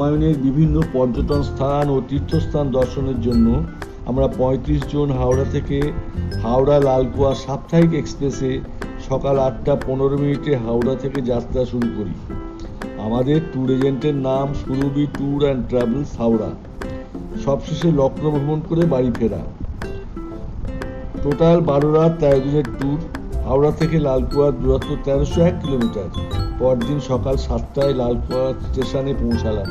হুমায়ুনের বিভিন্ন পর্যটন স্থান ও তীর্থস্থান দর্শনের জন্য আমরা পঁয়ত্রিশ জন হাওড়া থেকে হাওড়া লালকুয়া সাপ্তাহিক এক্সপ্রেসে সকাল আটটা পনেরো মিনিটে হাওড়া থেকে যাত্রা শুরু করি। আমাদের ট্যুর এজেন্টের নাম Surabhi tour and travels Howrah. সবশেষে লক্ষ্ণৌ ভ্রমণ করে বাড়ি ফেরা। টোটাল বারো রাত তেরো দিনের ট্যুর হাওড়া থেকে লালকুয়ার দূরত্ব তেরোশো এক কিলোমিটার। পরদিন সকাল সাতটায় লালকুয়া স্টেশনে পৌঁছালাম।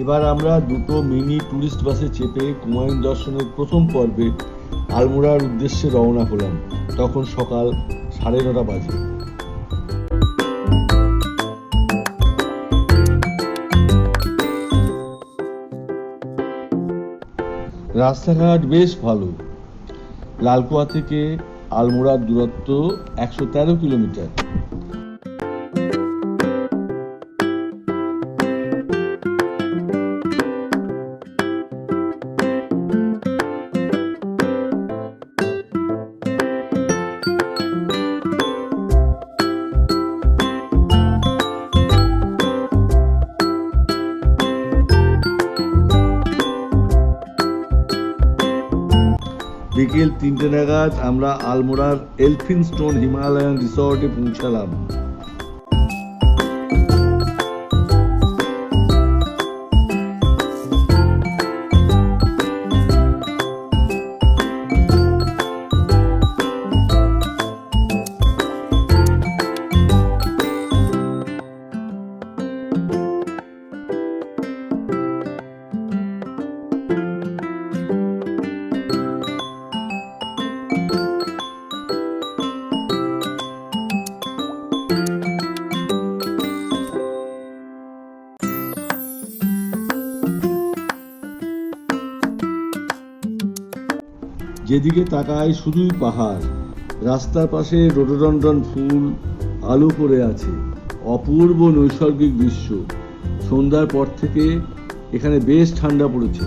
এবার আমরা দুটো মিনি টুরিস্ট বাসে চেপে কুমায়ুন দর্শনের প্রথম পর্বে আলমোড়ার উদ্দেশ্যে রওনা হলাম, তখন সকাল সাড়ে নটা বাজে। রাস্তাঘাট বেশ ভালো। লালকুয়া থেকে আলমোড়ার দূরত্ব একশো তেরো কিলোমিটার। বিকেল তিনটে নাগাদ আমরা আলমোড়ার এলফিনস্টোন হিমালয়ান রিসর্টে পৌঁছালাম। যেদিকে তাকায় শুধুই পাহাড়। রাস্তার পাশে রোডোডন্ডন ফুল আলো করে আছে। অপূর্ব নৈসর্গিক দৃশ্য। সন্ধ্যার পর থেকে এখানে বেশ ঠান্ডা পড়েছে।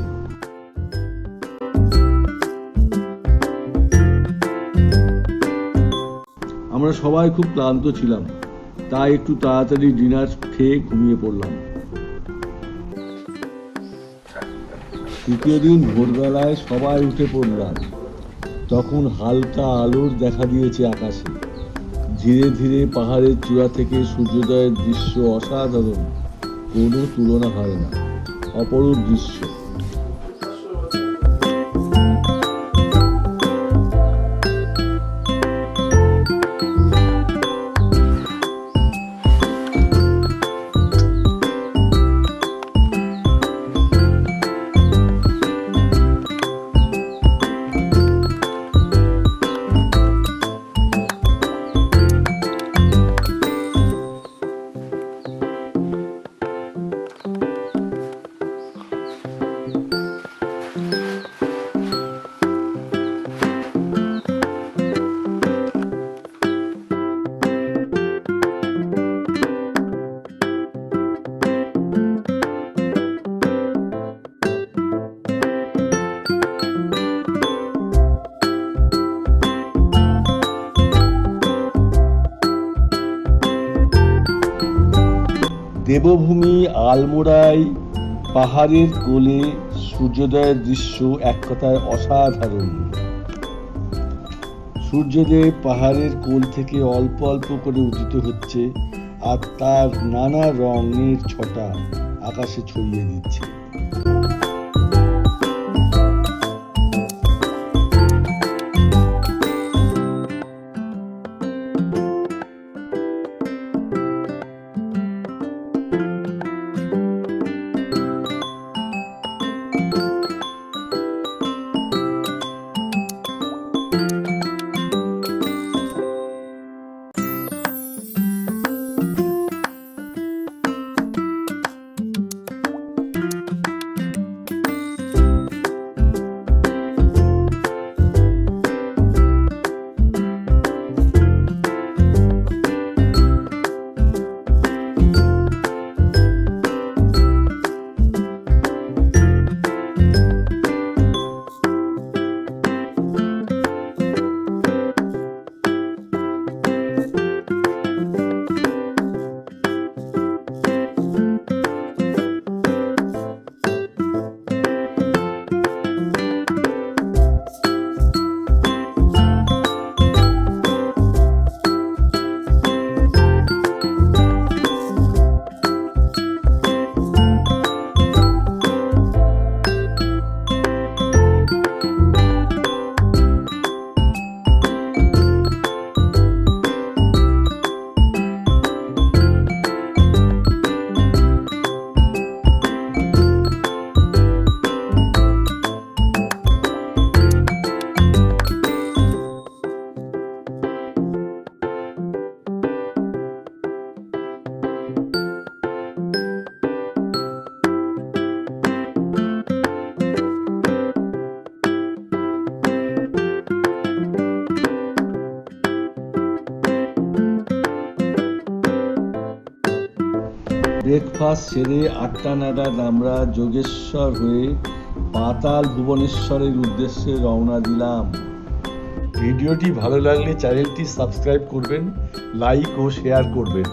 আমরা সবাই খুব ক্লান্ত ছিলাম। তাই একটু তাড়াতাড়ি ডিনার খেয়ে ঘুমিয়ে পড়লাম। তৃতীয় দিন ভোরবেলায় সবাই উঠে পড়লাম। তখন হালকা আলোর দেখা দিয়েছে আকাশে। ধীরে ধীরে পাহাড়ের চূড়া থেকে সূর্যোদয়ের দৃশ্য অসাধারণ, কোনো তুলনা হয় না। অপরূপ দৃশ্য। দেবভূমি আলমোড়াই পাহাড়ের কোলে সূর্যোদয়ের দৃশ্য এক কথায় অসাধারণ। সূর্যদেব পাহাড়ের কোল থেকে অল্প অল্প করে উদিত হচ্ছে আর তার নানা রঙের ছটা আকাশে ছড়িয়ে দিচ্ছে। ব্রেকফাস্ট সেরে আটটা নাগাদ আমরা যোগেশ্বর হয়ে পাতাল ভুবনেশ্বরের উদ্দেশ্যে রওনা দিলাম। ভিডিওটি ভালো লাগলে চ্যানেলটি সাবস্ক্রাইব করবেন, লাইক ও শেয়ার করবেন।